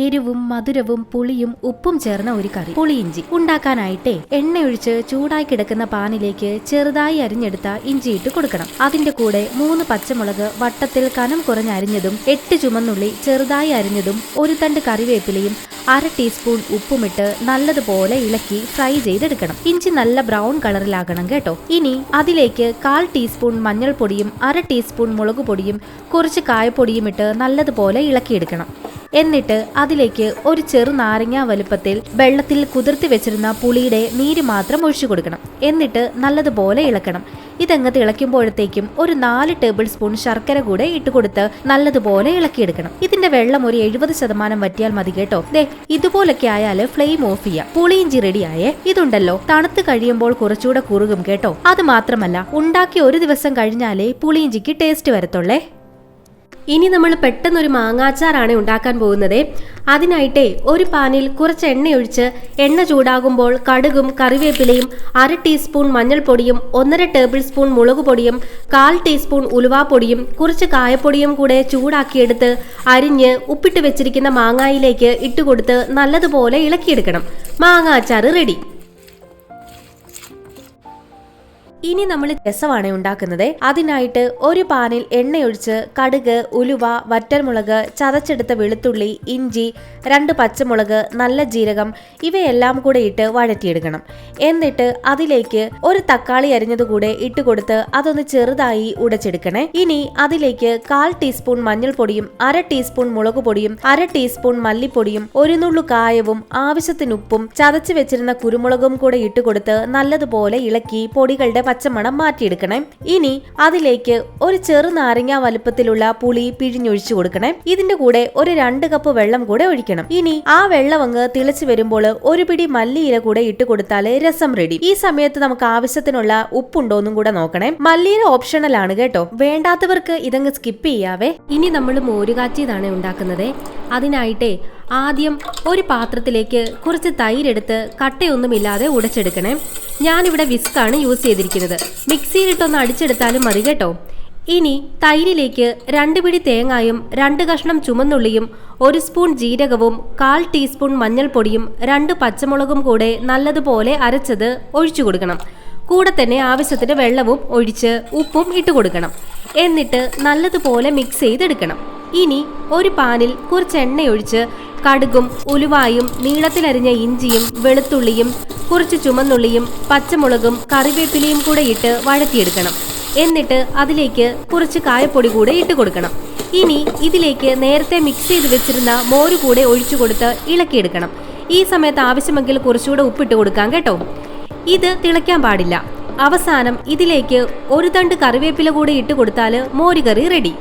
എരിവും മധുരവും പുളിയും ഉപ്പും ചേർന്ന ഒരു കറി. പുളിയിഞ്ചി. ഉണ്ടാക്കാനായിട്ടേ എണ്ണയൊഴിച്ച് ചൂടായി കിടക്കുന്ന പാനിലേക്ക് ചെറുതായി അരിഞ്ഞെടുത്ത ഇഞ്ചി ഇട്ട് കൊടുക്കണം. അതിന്റെ കൂടെ മൂന്ന് പച്ചമുളക് വട്ടത്തിൽ കനം കുറഞ്ഞരിഞ്ഞതും എട്ട് ചുമന്നുള്ളി ചെറുതായി അരിഞ്ഞതും ഒരു തണ്ട് കറിവേപ്പിലയും അര ടീസ്പൂൺ ഉപ്പുമിട്ട് നല്ലതുപോലെ ഇളക്കി ഫ്രൈ ചെയ്തെടുക്കണം. ഇഞ്ചി നല്ല ബ്രൗൺ കളറിലാകണം കേട്ടോ. ഇനി അതിലേക്ക് കാൽ ടീസ്പൂൺ മഞ്ഞൾപ്പൊടിയും അര ടീസ്പൂൺ മുളക് പൊടിയും കുറച്ച് കായപ്പൊടിയും ഇട്ട് നല്ലതുപോലെ ഇളക്കിയെടുക്കണം. എന്നിട്ട് അതിലേക്ക് ഒരു ചെറു നാരങ്ങ വലുപ്പത്തിൽ വെള്ളത്തിൽ കുതിർത്തി വെച്ചിരുന്ന പുളിയുടെ നീര് മാത്രം ഒഴിച്ചു കൊടുക്കണം. എന്നിട്ട് നല്ലതുപോലെ ഇളക്കണം. ഇതങ്ങ് തിളയ്ക്കുമ്പോഴത്തേക്കും ഒരു നാല് ടേബിൾ സ്പൂൺ ശർക്കര കൂടെ ഇട്ടുകൊടുത്ത് നല്ലതുപോലെ ഇളക്കിയെടുക്കണം. ഇതിന്റെ വെള്ളം ഒരു എഴുപത് ശതമാനം വറ്റിയാൽ മതി കേട്ടോ. ദേ ഇതുപോലൊക്കെ ആയാൽ ഫ്ലെയിം ഓഫ് ചെയ്യാം. പുളിയിഞ്ചി റെഡിയായേ. ഇതുണ്ടല്ലോ. തണുത്ത് കഴിയുമ്പോൾ കുറച്ചുകൂടെ കുറുകും കേട്ടോ. അത് മാത്രമല്ല ഉണ്ടാക്കി ഒരു ദിവസം കഴിഞ്ഞാലേ പുളിയിഞ്ചിക്ക് ടേസ്റ്റ് വരത്തുള്ളേ. ഇനി നമ്മൾ പെട്ടെന്നൊരു മാങ്ങാച്ചാറാണ് ഉണ്ടാക്കാൻ പോകുന്നത്. അതിനായിട്ടേ ഒരു പാനിൽ കുറച്ച് എണ്ണ ഒഴിച്ച് എണ്ണ ചൂടാകുമ്പോൾ കടുകും കറിവേപ്പിലയും അര ടീസ്പൂൺ മഞ്ഞൾപ്പൊടിയും ഒന്നര ടേബിൾ സ്പൂൺ മുളക് പൊടിയും കാൽ ടീസ്പൂൺ ഉലുവാപ്പൊടിയും കുറച്ച് കായപ്പൊടിയും കൂടെ ചൂടാക്കിയെടുത്ത് അരിഞ്ഞ് ഉപ്പിട്ട് വെച്ചിരിക്കുന്ന മാങ്ങായിലേക്ക് ഇട്ടുകൊടുത്ത് നല്ലതുപോലെ ഇളക്കിയെടുക്കണം. മാങ്ങാച്ചാറ് റെഡി. ഇനി നമ്മൾ രസമാണ് ഉണ്ടാക്കുന്നത്. അതിനായിട്ട് ഒരു പാനിൽ എണ്ണയൊഴിച്ച് കടുക് ഉലുവ വറ്റൽമുളക് ചതച്ചെടുത്ത വെളുത്തുള്ളി ഇഞ്ചി രണ്ട് പച്ചമുളക് നല്ല ജീരകം ഇവയെല്ലാം കൂടെ ഇട്ട് വഴറ്റിയെടുക്കണം. എന്നിട്ട് അതിലേക്ക് ഒരു തക്കാളി അരിഞ്ഞത് കൂടെ ഇട്ട് കൊടുത്ത് അതൊന്ന് ചെറുതായി ഉടച്ചെടുക്കണേ. ഇനി അതിലേക്ക് കാൽ ടീസ്പൂൺ മഞ്ഞൾപ്പൊടിയും അര ടീസ്പൂൺ മുളക് പൊടിയും അര ടീസ്പൂൺ മല്ലിപ്പൊടിയും ഒരു നുള്ളു കായവും ആവശ്യത്തിന് ഉപ്പും ചതച്ച് വെച്ചിരുന്ന കുരുമുളകും കൂടെ ഇട്ട് കൊടുത്ത് നല്ലതുപോലെ ഇളക്കി പൊടികളുടെ പച്ചമണം മാറ്റിയെടുക്കണേ. ഇനി അതിലേക്ക് ഒരു ചെറു നാരങ്ങ വലുപ്പത്തിലുള്ള പുളി പിഴിഞ്ഞൊഴിച്ചു കൊടുക്കണേ. ഇതിന്റെ കൂടെ ഒരു രണ്ട് കപ്പ് വെള്ളം കൂടെ ഒഴിക്കണം. ഇനി ആ വെള്ളം അങ്ങ് തിളച്ചു വരുമ്പോൾ ഒരു പിടി മല്ലിയില കൂടെ ഇട്ട് കൊടുത്താൽ രസം റെഡി. ഈ സമയത്ത് നമുക്ക് ആവശ്യത്തിനുള്ള ഉപ്പുണ്ടോന്നും കൂടെ നോക്കണേ. മല്ലിയില ഓപ്ഷണൽ ആണ് കേട്ടോ. വേണ്ടാത്തവർക്ക് ഇതങ്ങ് സ്കിപ്പ് ചെയ്യാവേ. ഇനി നമ്മൾ മോരുകാച്ചിയതാണ് ഉണ്ടാക്കുന്നത്. അതിനായിട്ടേ ആദ്യം ഒരു പാത്രത്തിലേക്ക് കുറച്ച് തൈരെടുത്ത് കട്ടയൊന്നുമില്ലാതെ ഉടച്ചെടുക്കണേ. ഞാനിവിടെ വിസ്കാണ് യൂസ് ചെയ്തിരിക്കുന്നത്. മിക്സിയിലിട്ടൊന്ന് അടിച്ചെടുത്താലും മതി കേട്ടോ. ഇനി തൈരിലേക്ക് രണ്ട് പിടി തേങ്ങായും രണ്ട് കഷ്ണം ചുമന്നുള്ളിയും ഒരു സ്പൂൺ ജീരകവും കാൽ ടീസ്പൂൺ മഞ്ഞൾപ്പൊടിയും രണ്ട് പച്ചമുളകും കൂടെ നല്ലതുപോലെ അരച്ചത് ഒഴിച്ചു കൊടുക്കണം. കൂടെ തന്നെ ആവശ്യത്തിന് വെള്ളവും ഒഴിച്ച് ഉപ്പും ഇട്ട് കൊടുക്കണം. എന്നിട്ട് നല്ലതുപോലെ മിക്സ് ചെയ്തെടുക്കണം. ഇനി ഒരു പാനിൽ കുറച്ച് എണ്ണയൊഴിച്ച് കടുകും ഉലുവായും നീളത്തിലരിഞ്ഞ ഇഞ്ചിയും വെളുത്തുള്ളിയും കുറച്ച് ചുമന്നുള്ളിയും പച്ചമുളകും കറിവേപ്പിലയും കൂടെ ഇട്ട് വഴറ്റിയെടുക്കണം. എന്നിട്ട് അതിലേക്ക് കുറച്ച് കായപ്പൊടി കൂടെ ഇട്ട് കൊടുക്കണം. ഇനി ഇതിലേക്ക് നേരത്തെ മിക്സ് ചെയ്ത് വെച്ചിരുന്ന മോര് കൂടെ ഒഴിച്ചു കൊടുത്ത് ഇളക്കിയെടുക്കണം. ഈ സമയത്ത് ആവശ്യമെങ്കിൽ കുറച്ചുകൂടെ ഉപ്പിട്ട് കൊടുക്കാം കേട്ടോ. ഇത് തിളയ്ക്കാൻ പാടില്ല. അവസാനം ഇതിലേക്ക് ഒരു തണ്ട് കറിവേപ്പില കൂടെ ഇട്ട് കൊടുത്താൽ മോരുകറി റെഡി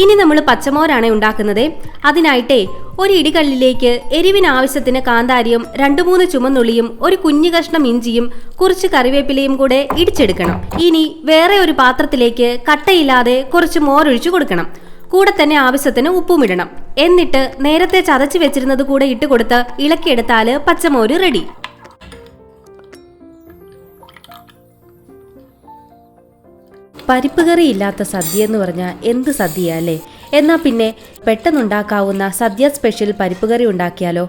ഇനി നമ്മൾ പച്ചമോരാണ് ഉണ്ടാക്കുന്നത്. അതിനായിട്ടേ ഒരു ഇടികല്ലിലേക്ക് എരിവിന് ആവശ്യത്തിന് കാന്താരിയും രണ്ടു മൂന്ന് ചുമന്നുള്ളിയും ഒരു കുഞ്ഞു കഷ്ണം ഇഞ്ചിയും കുറച്ച് കറിവേപ്പിലയും കൂടെ ഇടിച്ചെടുക്കണം. ഇനി വേറെ ഒരു പാത്രത്തിലേക്ക് കട്ടയില്ലാതെ കുറച്ച് മോരൊഴിച്ചു കൊടുക്കണം. കൂടെ തന്നെ ആവശ്യത്തിന് ഉപ്പും ഇടണം. എന്നിട്ട് നേരത്തെ ചതച്ചു വെച്ചിരുന്നത് കൂടെ ഇട്ട് കൊടുത്ത് ഇളക്കിയെടുത്താൽ പച്ചമോര് റെഡി. പരിപ്പ് കറി ഇല്ലാത്ത സദ്യ എന്ന് പറഞ്ഞാൽ എന്ത് സദ്യ അല്ലേ? എന്നാ പിന്നെ പെട്ടെന്നുണ്ടാക്കാവുന്ന സദ്യ സ്പെഷ്യൽ പരിപ്പ് കറി ഉണ്ടാക്കിയാലോ?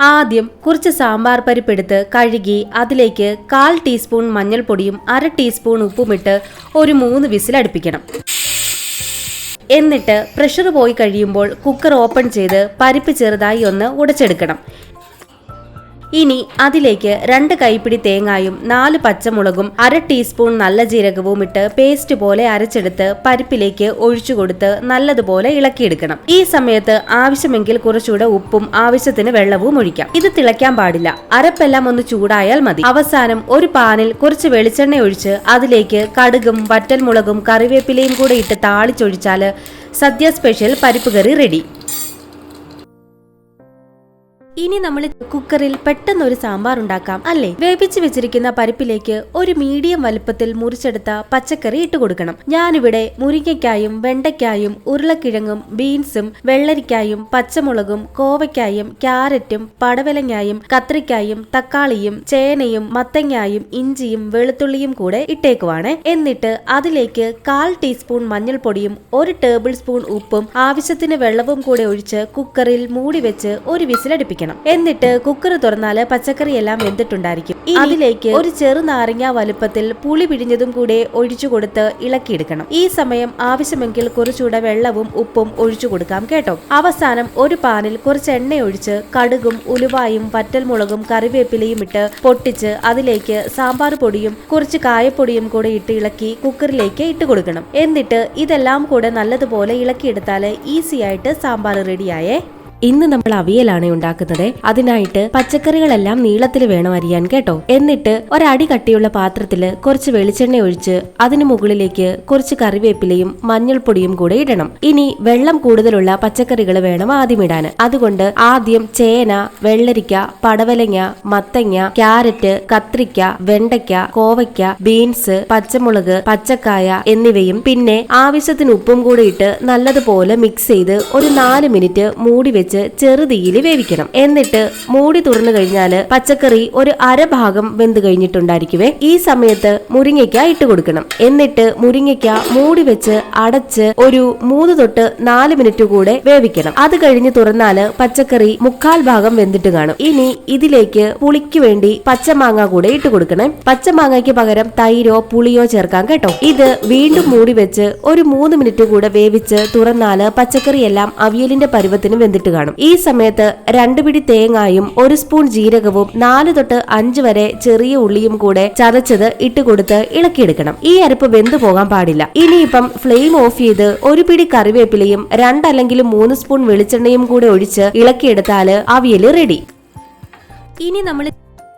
ആദ്യം കുറച്ച് സാമ്പാർ പരിപ്പ് എടുത്ത് കഴുകി അതിലേക്ക് കാൽ ടീസ്പൂൺ മഞ്ഞൾപ്പൊടിയും അര ടീസ്പൂൺ ഉപ്പുമിട്ട് ഒരു മൂന്ന് വിസിൽ അടുപ്പിക്കണം. എന്നിട്ട് പ്രഷർ പോയി കഴിയുമ്പോൾ കുക്കർ ഓപ്പൺ ചെയ്ത് പരിപ്പ് ചെറുതായി ഒന്ന് ഉടച്ചെടുക്കണം. ഇനി അതിലേക്ക് രണ്ട് കൈപ്പിടി തേങ്ങായും നാല് പച്ചമുളകും അര ടീസ്പൂൺ നല്ല ജീരകവും ഇട്ട് പേസ്റ്റ് പോലെ അരച്ചെടുത്ത് പരിപ്പിലേക്ക് ഒഴിച്ചു കൊടുത്ത് നല്ലതുപോലെ ഇളക്കിയെടുക്കണം. ഈ സമയത്ത് ആവശ്യമെങ്കിൽ കുറച്ചുകൂടെ ഉപ്പും ആവശ്യത്തിന് വെള്ളവും ഒഴിക്കാം. ഇത് തിളയ്ക്കാൻ പാടില്ല. അരപ്പെല്ലാം ഒന്ന് ചൂടായാൽ മതി. അവസാനം ഒരു പാനിൽ കുറച്ച് വെളിച്ചെണ്ണ ഒഴിച്ച് അതിലേക്ക് കടുകും വറ്റൽമുളകും കറിവേപ്പിലയും കൂടെ ഇട്ട് താളിച്ചൊഴിച്ചാൽ സദ്യ സ്പെഷ്യൽ പരിപ്പ് കറി റെഡി. ഇനി നമ്മൾ കുക്കറിൽ പെട്ടെന്ന് ഒരു സാമ്പാർ ഉണ്ടാക്കാം അല്ലേ? വേവിച്ച് വെച്ചിരിക്കുന്ന പരിപ്പിലേക്ക് ഒരു മീഡിയം വലുപ്പത്തിൽ മുറിച്ചെടുത്ത പച്ചക്കറി ഇട്ട് കൊടുക്കണം. ഞാനിവിടെ മുരിങ്ങയ്ക്കായും വെണ്ടയ്ക്കായും ഉരുളക്കിഴങ്ങും ബീൻസും വെള്ളരിക്കായും പച്ചമുളകും കോവയ്ക്കായും ക്യാരറ്റും പടവലങ്ങായും കത്രിക്കായും തക്കാളിയും ചേനയും മത്തങ്ങായും ഇഞ്ചിയും വെളുത്തുള്ളിയും കൂടെ ഇട്ടേക്കുവാണ്. എന്നിട്ട് അതിലേക്ക് കാൽ ടീസ്പൂൺ മഞ്ഞൾപ്പൊടിയും ഒരു ടേബിൾ സ്പൂൺ ഉപ്പും ആവശ്യത്തിന് വെള്ളവും കൂടെ ഒഴിച്ച് കുക്കറിൽ മൂടി വെച്ച് ഒരു വിസിലടിപ്പിക്കണം. എന്നിട്ട് കുക്കർ തുറന്നാൽ പച്ചക്കറി എല്ലാം വെന്തിട്ടുണ്ടായിരിക്കും അതിലേക്ക് ഒരു ചെറു നാരങ്ങ വലുപ്പത്തിൽ പുളി പിഴിഞ്ഞതും കൂടെ ഒഴിച്ചു കൊടുത്ത് ഇളക്കിയെടുക്കണം. ഈ സമയം ആവശ്യമെങ്കിൽ കുറച്ചുകൂടെ വെള്ളവും ഉപ്പും ഒഴിച്ചു കൊടുക്കാം കേട്ടോ. അവസാനം ഒരു പാനിൽ കുറച്ച് എണ്ണ ഒഴിച്ച് കടുകും ഉലുവായും വറ്റൽമുളകും കറിവേപ്പിലയും ഇട്ട് പൊട്ടിച്ച് അതിലേക്ക് സാമ്പാർ പൊടിയും കുറച്ച് കായപ്പൊടിയും കൂടെ ഇട്ട് ഇളക്കി കുക്കറിലേക്ക് ഇട്ട് കൊടുക്കണം. എന്നിട്ട് ഇതെല്ലാം കൂടെ നല്ലതുപോലെ ഇളക്കിയെടുത്താൽ ഈസിയായിട്ട് സാമ്പാർ റെഡിയായേ. ഇന്ന് നമ്മൾ അവിയലാണ് ഉണ്ടാക്കുന്നത്. അതിനായിട്ട് പച്ചക്കറികളെല്ലാം നീളത്തിൽ വേണം അരിയാൻ കേട്ടോ. എന്നിട്ട് ഒരടി കട്ടിയുള്ള പാത്രത്തിൽ കുറച്ച് വെളിച്ചെണ്ണ ഒഴിച്ച് അതിനു മുകളിലേക്ക് കുറച്ച് കറിവേപ്പിലയും മഞ്ഞൾപ്പൊടിയും കൂടെ ഇടണം. ഇനി വെള്ളം കൂടുതലുള്ള പച്ചക്കറികൾ വേണം ആദ്യം ഇടാൻ അതുകൊണ്ട് ആദ്യം ചേന വെള്ളരിക്ക പടവലങ്ങ മത്തങ്ങ ക്യാരറ്റ് കത്രിക്ക വെണ്ടയ്ക്ക കോവയ്ക്ക ബീൻസ് പച്ചമുളക് പച്ചക്കായ എന്നിവയും പിന്നെ ആവശ്യത്തിന് ഉപ്പും കൂടി ഇട്ട് നല്ലതുപോലെ മിക്സ് ചെയ്ത് ഒരു നാല് മിനിറ്റ് മൂടി വെച്ച് ചെറുതീയിൽ വേവിക്കണം. എന്നിട്ട് മൂടി തുറന്നു കഴിഞ്ഞാൽ പച്ചക്കറി ഒരു അരഭാഗം വെന്ത് കഴിഞ്ഞിട്ടുണ്ടായിരിക്കുവേ. ഈ സമയത്ത് മുരിങ്ങയ്ക്ക ഇട്ട് കൊടുക്കണം. എന്നിട്ട് മുരിങ്ങയ്ക്ക മൂടി വെച്ച് അടച്ച് ഒരു മൂന്ന് തൊട്ട് നാല് മിനിറ്റ് കൂടെ വേവിക്കണം. അത് കഴിഞ്ഞ് തുറന്നാൽ പച്ചക്കറി മുക്കാൽ ഭാഗം വെന്തിട്ട് കാണും. ഇനി ഇതിലേക്ക് പുളിക്ക് വേണ്ടി പച്ചമാങ്ങ കൂടെ ഇട്ട് കൊടുക്കണം. പച്ചമാങ്ങയ്ക്ക് പകരം തൈരോ പുളിയോ ചേർക്കാം കേട്ടോ. ഇത് വീണ്ടും മൂടി വെച്ച് ഒരു മൂന്ന് മിനിറ്റ് കൂടെ വേവിച്ച് തുറന്നാൽ പച്ചക്കറി എല്ലാം അവിയലിന്റെ പരുവത്തിന് വെന്തിട്ട് കാണും. ഈ സമയത്ത് രണ്ടു പിടി തേങ്ങായും ഒരു സ്പൂൺ ജീരകവും നാല് തൊട്ട് അഞ്ച് വരെ ചെറിയ ഉള്ളിയും കൂടെ ചതച്ചത് ഇട്ട് കൊടുത്ത് ഇളക്കിയെടുക്കണം. ഈ അരപ്പ് വെന്തു പോകാൻ പാടില്ല. ഇനിയിപ്പം ഫ്ലെയിം ഓഫ് ചെയ്ത് ഒരു പിടി കറിവേപ്പിലയും രണ്ടല്ലെങ്കിൽ മൂന്ന് സ്പൂൺ വെളിച്ചെണ്ണയും കൂടെ ഒഴിച്ച് ഇളക്കിയെടുത്താൽ അവിയൽ റെഡി. ഇനി നമ്മൾ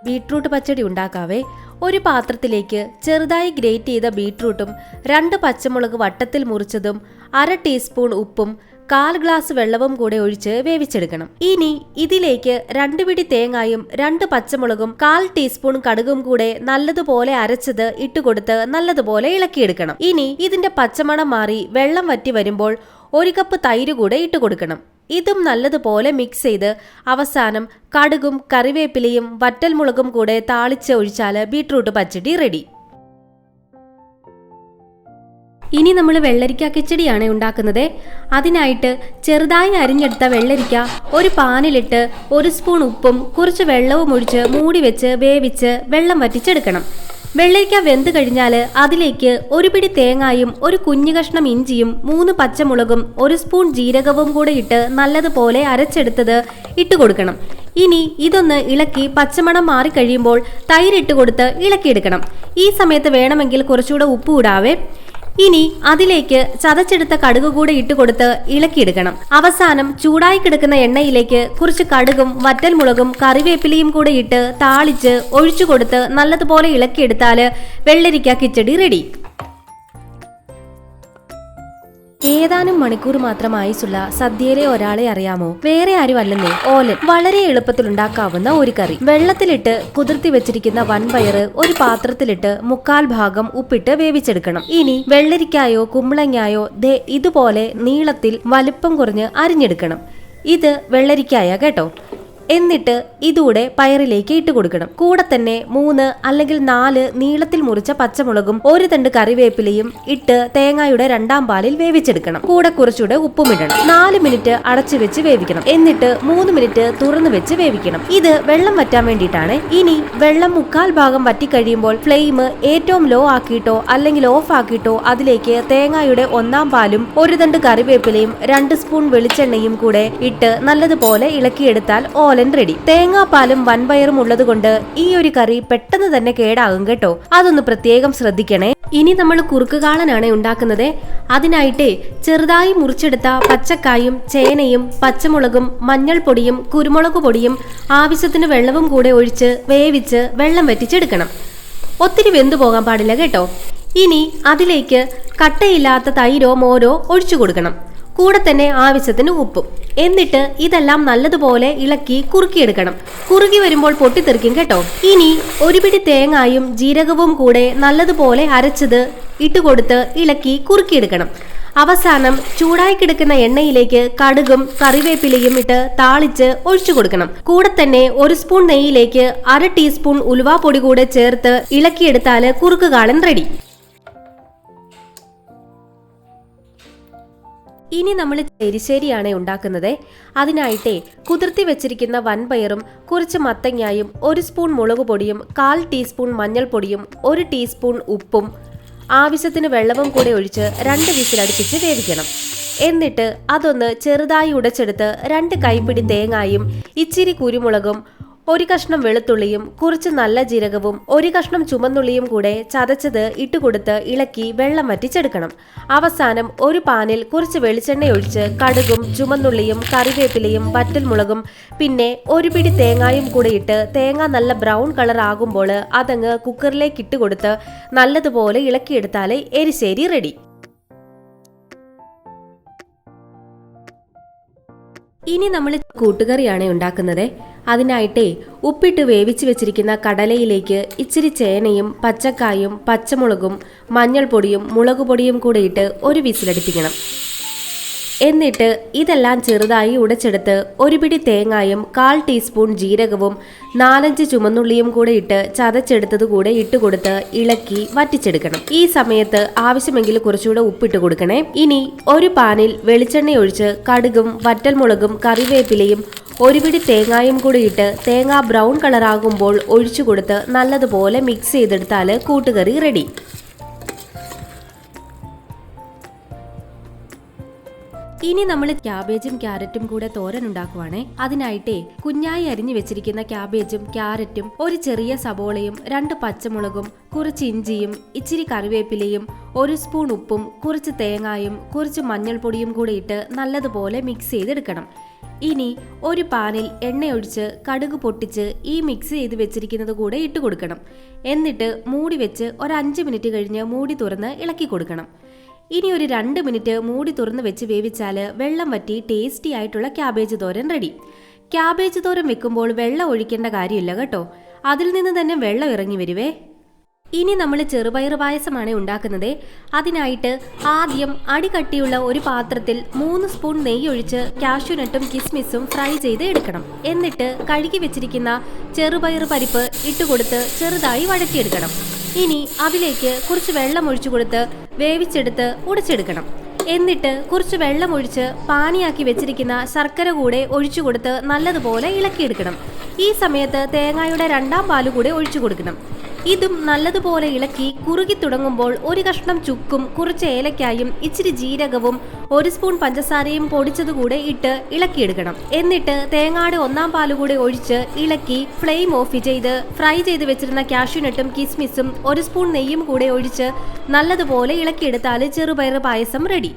ബീട്രൂട്ട് പച്ചടി ഉണ്ടാക്കാവേ. ഒരു പാത്രത്തിലേക്ക് ചെറുതായി ഗ്രേറ്റ് ചെയ്ത ബീട്രൂട്ടും രണ്ട് പച്ചമുളക് വട്ടത്തിൽ മുറിച്ചതും അര ടീസ്പൂൺ ഉപ്പും കാൽ ഗ്ലാസ് വെള്ളവും കൂടെ ഒഴിച്ച് വേവിച്ചെടുക്കണം. ഇനി ഇതിലേക്ക് രണ്ട് പിടി തേങ്ങായും രണ്ട് പച്ചമുളകും കാൽ ടീസ്പൂൺ കടുകും കൂടെ നല്ലതുപോലെ അരച്ചത് ഇട്ടുകൊടുത്ത് നല്ലതുപോലെ ഇളക്കിയെടുക്കണം. ഇനി ഇതിന്റെ പച്ചമണം മാറി വെള്ളം വറ്റി വരുമ്പോൾ ഒരു കപ്പ് തൈര് കൂടെ ഇട്ട് കൊടുക്കണം ഇതും നല്ലതുപോലെ മിക്സ് ചെയ്ത് അവസാനം കടുകും കറിവേപ്പിലയും വറ്റൽമുളകും കൂടെ താളിച്ച് ഒഴിച്ചാൽ ബീട്രൂട്ട് പച്ചടി റെഡി ഇനി നമ്മൾ വെള്ളരിക്ക കിച്ചടിയാണ് ഉണ്ടാക്കുന്നത്. അതിനായിട്ട് ചെറുതായി അരിഞ്ഞെടുത്ത വെള്ളരിക്ക ഒരു പാനിലിട്ട് ഒരു സ്പൂൺ ഉപ്പും കുറച്ച് വെള്ളവും ഒഴിച്ച് മൂടി വെച്ച് വേവിച്ച് വെള്ളം വറ്റിച്ചെടുക്കണം. വെള്ളരിക്ക വെന്ത് കഴിഞ്ഞാൽ അതിലേക്ക് ഒരു പിടി തേങ്ങായും ഒരു കുഞ്ഞു കഷ്ണം ഇഞ്ചിയും മൂന്ന് പച്ചമുളകും ഒരു സ്പൂൺ ജീരകവും കൂടെ ഇട്ട് നല്ലതുപോലെ അരച്ചെടുത്തത് ഇട്ട് കൊടുക്കണം. ഇനി ഇതൊന്ന് ഇളക്കി പച്ചമണം മാറിക്കഴിയുമ്പോൾ തൈരിട്ട് കൊടുത്ത് ഇളക്കിയെടുക്കണം. ഈ സമയത്ത് വേണമെങ്കിൽ കുറച്ചുകൂടെ ഉപ്പ് ഇടാവേ. ഇനി അതിലേക്ക് ചതച്ചെടുത്ത കടുക് കൂടെ ഇട്ട് കൊടുത്ത് ഇളക്കിയെടുക്കണം. അവസാനം ചൂടായി കിടക്കുന്ന എണ്ണയിലേക്ക് കുറച്ച് കടുകും വറ്റൽമുളകും കറിവേപ്പിലയും കൂടെ ഇട്ട് താളിച്ച് ഒഴിച്ചു കൊടുത്ത് നല്ലതുപോലെ ഇളക്കിയെടുത്താൽ വെള്ളരിക്ക കിച്ചടി റെഡി ഏതാനും മണിക്കൂർ മാത്രം ആയുസുള്ള സദ്യയിലെ ഒരാളെ അറിയാമോ? വേറെ ആരും അല്ലെന്നേ ഓലൻ വളരെ എളുപ്പത്തിൽ ഉണ്ടാക്കാവുന്ന ഒരു കറി. വെള്ളത്തിലിട്ട് കുതിർത്തി വെച്ചിരിക്കുന്ന വൻപയറ് ഒരു പാത്രത്തിലിട്ട് മുക്കാൽ ഭാഗം ഉപ്പിട്ട് വേവിച്ചെടുക്കണം. ഇനി വെള്ളരിക്കായോ കുമ്പളങ്ങായോ ദേ ഇതുപോലെ നീളത്തിൽ വലുപ്പം കുറഞ്ഞ് അരിഞ്ഞെടുക്കണം. ഇത് വെള്ളരിക്കായ കേട്ടോ. എന്നിട്ട് ഇതൂടെ പയറിലേക്ക് ഇട്ട് കൊടുക്കണം. കൂടെ തന്നെ മൂന്ന് അല്ലെങ്കിൽ നാല് നീളത്തിൽ മുറിച്ച പച്ചമുളകും ഒരു തണ്ട് കറിവേപ്പിലയും ഇട്ട് തേങ്ങയുടെ രണ്ടാം പാലിൽ വേവിച്ചെടുക്കണം. കൂടെ കുറച്ചുകൂടെ ഉപ്പും ഇടണം. നാല് മിനിറ്റ് അടച്ചു വെച്ച് വേവിക്കണം. എന്നിട്ട് മൂന്ന് മിനിറ്റ് തുറന്നു വെച്ച് വേവിക്കണം. ഇത് വെള്ളം വറ്റാൻ വേണ്ടിയിട്ടാണ്. ഇനി വെള്ളം മുക്കാൽ ഭാഗം വറ്റിക്കഴിയുമ്പോൾ ഫ്ലെയിം ഏറ്റവും ലോ ആക്കിയിട്ടോ അല്ലെങ്കിൽ ഓഫ് ആക്കിയിട്ടോ അതിലേക്ക് തേങ്ങയുടെ ഒന്നാം പാലും ഒരു തണ്ട് കറിവേപ്പിലയും രണ്ട് സ്പൂൺ വെളിച്ചെണ്ണയും കൂടെ ഇട്ട് നല്ലതുപോലെ ഇളക്കിയെടുത്താൽ ഓലൻ റെഡി തേങ്ങാപ്പാലും വൻപയറും ഉള്ളതുകൊണ്ട് ഈ ഒരു കറി പെട്ടെന്ന് തന്നെ കേടാകും കേട്ടോ. അതൊന്ന് പ്രത്യേകം ശ്രദ്ധിക്കണേ. ഇനി നമ്മൾ കുറുക്കുകാളനാണ് ഉണ്ടാക്കുന്നത്. അതിനായിട്ട് ചെറുതായി മുറിച്ചെടുത്ത പച്ചക്കായും ചേനയും പച്ചമുളകും മഞ്ഞൾപ്പൊടിയും കുരുമുളക് പൊടിയും ആവശ്യത്തിന് വെള്ളവും കൂടെ ഒഴിച്ച് വേവിച്ച് വെള്ളം വറ്റിച്ചെടുക്കണം. ഒത്തിരി വെന്തു പോകാൻ പാടില്ല കേട്ടോ. ഇനി അതിലേക്ക് കട്ടയില്ലാത്ത തൈരോ മോരോ ഒഴിച്ചു കൊടുക്കണം. കൂടെ തന്നെ ആവശ്യത്തിന് ഉപ്പും. എന്നിട്ട് ഇതെല്ലാം നല്ലതുപോലെ ഇളക്കി കുറുക്കിയെടുക്കണം. കുറുകി വരുമ്പോൾ പൊട്ടിത്തെറിക്കും കേട്ടോ. ഇനി ഒരു പിടി തേങ്ങായും ജീരകവും കൂടെ നല്ലതുപോലെ അരച്ചത് ഇട്ടുകൊടുത്ത് ഇളക്കി കുറുക്കിയെടുക്കണം. അവസാനം ചൂടായി കിടക്കുന്ന എണ്ണയിലേക്ക് കടുകും കറിവേപ്പിലയും ഇട്ട് താളിച്ച് ഒഴിച്ചു കൊടുക്കണം കൂടെ തന്നെ ഒരു സ്പൂൺ നെയ്യിലേക്ക് അര ടീസ്പൂൺ ഉലുവാപ്പൊടി കൂടെ ചേർത്ത് ഇളക്കിയെടുത്താൽ കുറുക്ക് റെഡി. ഇനി നമ്മൾ എരിശ്ശേരിയാണ് ഉണ്ടാക്കുന്നത്. അതിനായിട്ടേ കുതിർത്തി വെച്ചിരിക്കുന്ന വൻപയറും കുറച്ച് മത്തങ്ങായും ഒരു സ്പൂൺ മുളക് പൊടിയും കാൽ ടീസ്പൂൺ മഞ്ഞൾപ്പൊടിയും ഒരു ടീസ്പൂൺ ഉപ്പും ആവശ്യത്തിന് വെള്ളവും കൂടെ ഒഴിച്ച് രണ്ട് വിസിലടുപ്പിച്ച് വേവിക്കണം. എന്നിട്ട് അതൊന്ന് ചെറുതായി ഉടച്ചെടുത്ത് രണ്ട് കൈപ്പിടി തേങ്ങായും ഇച്ചിരി കുരുമുളകും ഒരു കഷ്ണം വെളുത്തുള്ളിയും കുറച്ച് നല്ല ജീരകവും ഒരു കഷ്ണം ചുമന്നുള്ളിയും കൂടെ ചതച്ചത് ഇട്ടുകൊടുത്ത് ഇളക്കി വെള്ളം വറ്റിച്ചെടുക്കണം. അവസാനം ഒരു പാനിൽ കുറച്ച് വെളിച്ചെണ്ണ ഒഴിച്ച് കടുകും ചുമന്നുള്ളിയും കറിവേപ്പിലയും വറ്റൽമുളകും പിന്നെ ഒരു പിടി തേങ്ങായും കൂടെ ഇട്ട് തേങ്ങ നല്ല ബ്രൗൺ കളർ ആകുമ്പോൾ അതങ്ങ് കുക്കറിലേക്ക് ഇട്ടുകൊടുത്ത് നല്ലതുപോലെ ഇളക്കിയെടുത്താൽ എരിശ്ശേരി റെഡി. ഇനി നമ്മൾ കൂട്ടുകറിയാണ് ഉണ്ടാക്കുന്നത്. അതിനായിട്ടേ ഉപ്പിട്ട് വേവിച്ച് വെച്ചിരിക്കുന്ന കടലയിലേക്ക് ഇച്ചിരി ചേനയും പച്ചക്കായും പച്ചമുളകും മഞ്ഞൾപ്പൊടിയും മുളകുപൊടിയും കൂടെ ഇട്ട് ഒരു വിസിലടിപ്പിക്കണം. എന്നിട്ട് ഇതെല്ലാം ചെറുതായി ഉടച്ചെടുത്ത് ഒരു പിടി തേങ്ങായും കാൽ ടീസ്പൂൺ ജീരകവും നാലഞ്ച് ചുമന്നുള്ളിയും കൂടെ ഇട്ട് ചതച്ചെടുത്തത് കൂടെ ഇട്ട് കൊടുത്ത് ഇളക്കി വറ്റിച്ചെടുക്കണം. ഈ സമയത്ത് ആവശ്യമെങ്കിൽ കുറച്ചുകൂടെ ഉപ്പിട്ട് കൊടുക്കണേ. ഇനി ഒരു പാനിൽ വെളിച്ചെണ്ണ ഒഴിച്ച് കടുകും വറ്റൽമുളകും കറിവേപ്പിലയും ഒരു പിടി തേങ്ങായും കൂടി ഇട്ട് തേങ്ങ ബ്രൗൺ കളറാകുമ്പോൾ ഒഴിച്ചു കൊടുത്ത് നല്ലതുപോലെ മിക്സ് ചെയ്തെടുത്താൽ കൂട്ടുകറി റെഡി ഇനി നമ്മൾ ക്യാബേജും ക്യാരറ്റും കൂടെ തോരൻ ഉണ്ടാക്കുവാണേ. അതിനായിട്ടേ കുഞ്ഞായി അരിഞ്ഞു വെച്ചിരിക്കുന്ന ക്യാബേജും ക്യാരറ്റും ഒരു ചെറിയ സബോളയും രണ്ട് പച്ചമുളകും കുറച്ച് ഇഞ്ചിയും ഇച്ചിരി കറിവേപ്പിലയും ഒരു സ്പൂൺ ഉപ്പും കുറച്ച് തേങ്ങായും കുറച്ച് മഞ്ഞൾപ്പൊടിയും കൂടെ ഇട്ട് നല്ലതുപോലെ മിക്സ് ചെയ്തെടുക്കണം. ഇനി ഒരു പാനിൽ എണ്ണയൊഴിച്ച് കടുക് പൊട്ടിച്ച് ഈ മിക്സ് ചെയ്ത് വെച്ചിരിക്കുന്നത് കൂടെ ഇട്ട് കൊടുക്കണം. എന്നിട്ട് മൂടി വെച്ച് ഒരു അഞ്ച് മിനിറ്റ് കഴിഞ്ഞ് മൂടി തുറന്ന് ഇളക്കി കൊടുക്കണം. ഇനി ഒരു രണ്ട് മിനിറ്റ് മൂടി തുറന്ന് വെച്ച് വേവിച്ചാൽ വെള്ളം വറ്റി ടേസ്റ്റി ആയിട്ടുള്ള ക്യാബേജ് തോരൻ റെഡി ക്യാബേജ് തോരൻ വെക്കുമ്പോൾ വെള്ളം ഒഴിക്കേണ്ട കാര്യമില്ല കേട്ടോ. അതിൽ നിന്ന് തന്നെ വെള്ളം ഇറങ്ങി വരുവേ. ഇനി നമ്മൾ ചെറുപയർ പായസമാണ് ഉണ്ടാക്കുന്നത്. അതിനായിട്ട് ആദ്യം അടികട്ടിയുള്ള ഒരു പാത്രത്തിൽ മൂന്ന് സ്പൂൺ നെയ്യ് ഒഴിച്ച് കാഷ്യൂനട്ടും കിസ്മിസും ഫ്രൈ ചെയ്ത് എടുക്കണം. എന്നിട്ട് കഴുകി വെച്ചിരിക്കുന്ന ചെറുപയർ പരിപ്പ് ഇട്ടുകൊടുത്ത് ചെറുതായി വഴറ്റിയെടുക്കണം. ഇനി അതിലേക്ക് കുറച്ച് വെള്ളം ഒഴിച്ചു കൊടുത്ത് വേവിച്ചെടുത്ത് ഉടച്ചെടുക്കണം. എന്നിട്ട് കുറച്ച് വെള്ളം ഒഴിച്ച് പാനിയാക്കി വെച്ചിരിക്കുന്ന ശർക്കര കൂടെ ഒഴിച്ചു കൊടുത്ത് നല്ലതുപോലെ ഇളക്കിയെടുക്കണം. ഈ സമയത്ത് തേങ്ങായുടെ രണ്ടാം പാൽ കൂടെ ഒഴിച്ചു കൊടുക്കണം. ഇതും നല്ലതുപോലെ ഇളക്കി കുറുകി തുടങ്ങുമ്പോൾ ഒരു കഷ്ണം ചുക്കും കുറച്ച് ഏലക്കായും ഇച്ചിരി ജീരകവും ഒരു സ്പൂൺ പഞ്ചസാരയും പൊടിച്ചതുകൂടെ ഇട്ട് ഇളക്കിയെടുക്കണം. എന്നിട്ട് തേങ്ങാട് ഒന്നാം പാലുകൂടെ ഒഴിച്ച് ഇളക്കി ഫ്ലെയിം ഓഫ് ചെയ്ത് ഫ്രൈ ചെയ്ത് വെച്ചിരുന്ന കാഷ്യൂനട്ടും കിസ്മിസും ഒരു സ്പൂൺ നെയ്യും കൂടെ ഒഴിച്ച് നല്ലതുപോലെ ഇളക്കിയെടുത്താൽ ചെറുപയർ പായസം റെഡി.